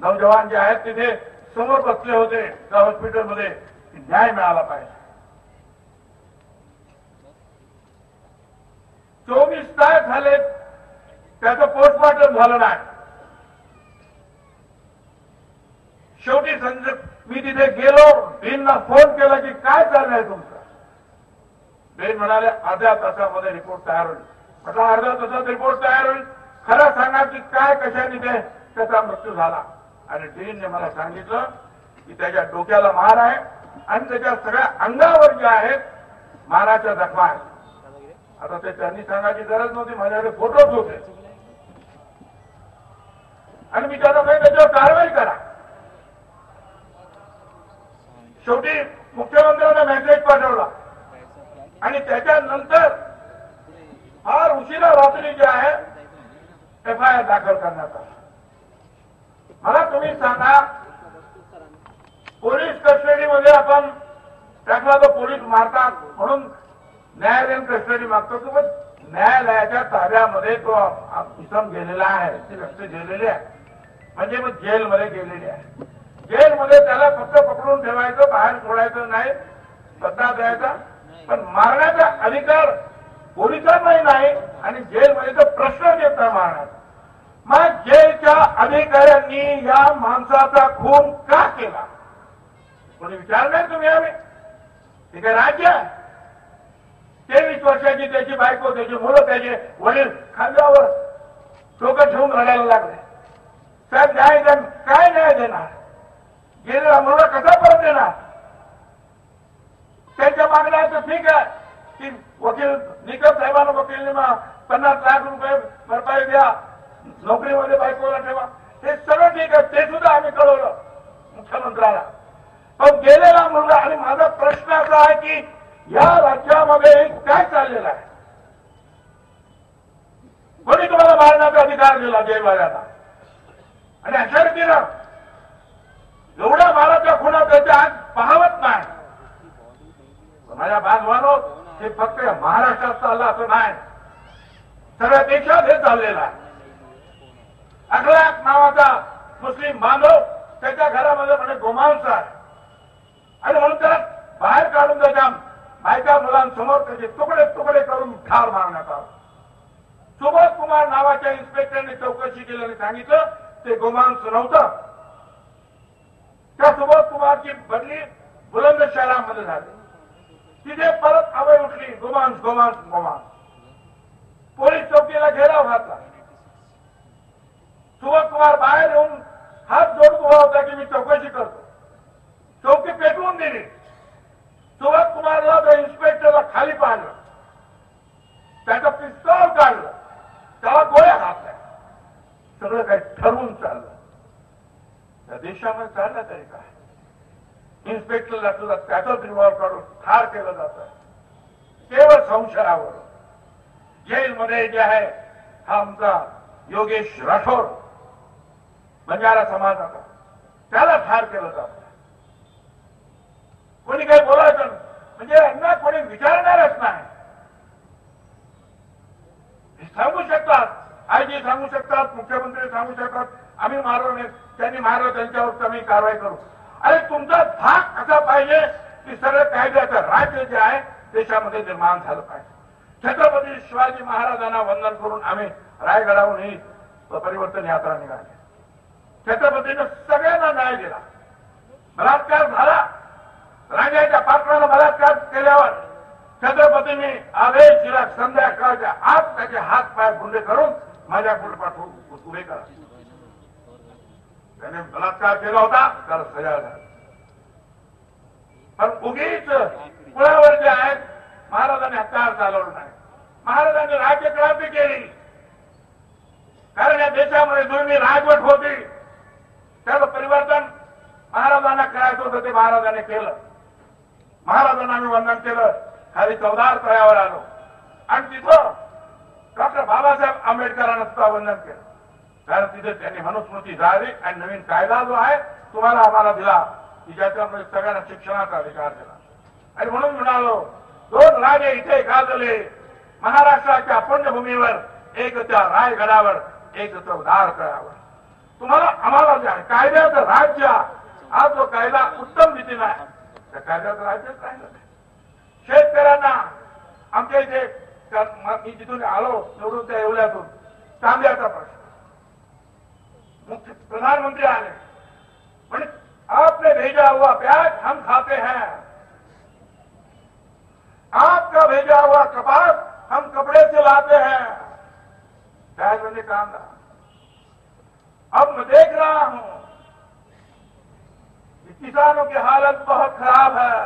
नौजवान जे आहेत तिथे समोर बसले होते त्या हॉस्पिटलमध्ये. न्याय मिळाला पाहिजे. चोवीस तास झाले त्याचं पोस्टमॉर्टम झालं नाही. शेवटी संज मी तिथे गेलो. बीनना फोन केला की काय चाललंय तुमचं? बेन म्हणाले अर्ध्या तासामध्ये रिपोर्ट तयार होईल. म्हटलं अर्ध्या तासात रिपोर्ट तयार होईल. खरं सांगा की काय कशाने ते त्याचा मृत्यू झाला. आणि डीनने मला सांगितलं की त्याच्या डोक्याला मार आहे आणि त्याच्या सगळ्या अंगावर जे आहेत माराच्या जखमा आहेत आता ते त्यांनी सांगायची गरज नव्हती माझ्याकडे फोटोच होते. आणि मी त्यांना काही त्याच्यावर कारवाई करा. शेवटी मुख्यमंत्र्यांना मेसेज पाठवला. आणि त्याच्यानंतर फार उशिरा रात्री जे आहे एफ आय आर दाखल करण्यात आला. मला तुम्ही सांगा पोलीस कस्टडीमध्ये आपण त्यातला तो पोलीस मारतात म्हणून न्यायालयीन कस्टडी मागतो की मग न्यायालयाच्या ताब्यामध्ये तो इसम गेलेला आहे ती व्यक्ती गेलेली आहे. म्हणजे मग जेलमध्ये गेलेली आहे. जेलमध्ये त्याला फक्त पकडून ठेवायचं बाहेर सोडायचं नाही सत्ता द्यायचा पण मारण्याचा अधिकार पोलिसांनाही नाही आणि जेलमध्ये तर प्रश्न येतात मारण्याचा. मग जेलच्या अधिकाऱ्यांनी या माणसाचा खून का केला? कोणी विचार नाही तुम्ही आम्ही ते काय राज्य तेवीस वर्षाची त्याची बायको त्याची मुलं त्याचे वडील खांद्यावर डोकं ठेवून रडायला लागले. साहेब न्याय देण काय न्याय देणार? गेलेला मुलगा कसा परत देणार त्यांच्या मागण्या तर ठीक आहे की वकील निकम साहेबांना वकील पन्नास लाख रुपये भरपाई द्या. नोकरीमध्ये बायकोला ठेवा. हे सगळं ठीक आहे ते सुद्धा आम्ही कळवलं मुख्यमंत्र्याला. पण गेलेला मुलगा आणि माझा प्रश्न असा आहे की या राज्यामध्ये काय चाललेलं आहे? कोणी तुम्हाला मारण्याचा अधिकार दिला जयवाड्याला आणि अशा रीतीनं एवढ्या माराच्या खुणा त्याच्या आज पाहवत नाही. माझ्या बांधवानो हे फक्त महाराष्ट्रात चाललं असं नाही. सगळ्या देशात हे चाललेलं आहे. अखलाक नावाचा मुस्लिम बांधव त्याच्या घरामध्ये म्हणे गोमांस आहे. आणि म्हणून त्याला बाहेर काढून त्याच्या बायका मुलांसमोर त्याचे तुकडे तुकडे करून ठार मारण्यात आला. सुबोध कुमार नावाच्या इन्स्पेक्टरने चौकशी केल्याने सांगितलं ते गोमांस नव्हतं. त्या सुबोध कुमारची बदली बुलंद शहरामध्ये झाली. तिथे परत आवय उठली गोमांस गोमांस गोमांस. पोलीस चौकीला घेराव घातला. सुबोध कुमार बाहेर येऊन हात जोडून उभा होता की मी चौकशी करतो. चौकी पेटवून दिली. सुबोध कुमारला त्या इन्स्पेक्टरला खाली पाहिलं. त्याचं पिस्तॉल काढलं. त्याला गोळ्या घातल्या सगळं काही ठरवून चाललं. त्या देशामध्ये चाललं तरी काय? इन्स्पेक्टरला तुला त्याचाच रिव्हॉल्व काढून ठार केलं जात. केवळ संशयावर जेलमध्ये जे आहे हा आमचा योगेश राठोड. बंजारा समाजाचा. त्याला ठार केलं जात कोणी काही बोलायचं म्हणजे यांना कोणी विचारणारच नाही. सांगू शकतात. आयजी सांगू शकतात मुख्यमंत्री सांगू शकतात. आम्ही मारलो नाही. त्यांनी मारलं त्यांच्यावर आम्ही कारवाई करू. अरे तुमचा धाक कसा पाहिजे? की सगळं कायद्याचं राज्य जे आहे देशामध्ये निर्माण झालं पाहिजे. छत्रपती शिवाजी महाराजांना वंदन करून आम्ही रायगडाहून ही परिवर्तन यात्रा निघाली. त्याच्या पद्धतीनं सगळ्यांना न्याय दिला. बलात्कार झाला. राजाच्या पात्राला बलात्कार केल्यावर छत्रपतींनी आदेश दिला संध्याकाळच्या आत त्याचे हात पाय गुंडे करून माझ्या पुढे पाठवून उभे करा. त्याने बलात्कार केला होता त्याला सजा झाली. पण उगीच कुळावर जे आहेत महाराजांनी हत्यार चालवलं नाही. महाराजांनी राज्यक्रांती केली. कारण या देशामध्ये जुनी राजवट होती. त्याचं परिवर्तन महाराजांना करायचं होतं ते महाराजांनी केलं. महाराजांना आम्ही वंदन केलं. खाली चौदार तळ्यावर आलो. आणि तिथं डॉक्टर बाबासाहेब आंबेडकरांना सुद्धा वंदन केलं. कारण तिथे त्यांनी मनुस्मृती जाळली आणि नवीन कायदा जो आहे तुम्हाला आम्हाला दिला. की ज्याच्यामध्ये सगळ्यांना शिक्षणाचा अधिकार दिला. आणि म्हणून म्हणालो दोन राजे इथे गाजले. महाराष्ट्राच्या पुण्यभूमीवर एक त्या रायगडावर एक चौदार तळ्यावर. तुम्हाला आम्हाला जे आहे कायद्याचं राज्य. हा जो कायदा उत्तम रीतीनं आहे. त्या कायद्याचं राज्यच राहिलं नाही. शेतकऱ्यांना आमच्या इथे मी जिथून आलो निवडून त्या येवल्यातून तांब्याचा प्रश्न. मुख्य प्रधानमंत्री आले. म्हणजे आपने भेजा हुआ प्याज हम खाते हैं. आपका भेजा हुआ कपास हम कपड़े से लाते हैं. प्याज मैंने कांदा. अब मैं देख रहा हूं कि किसानों की हालत बहुत खराब है।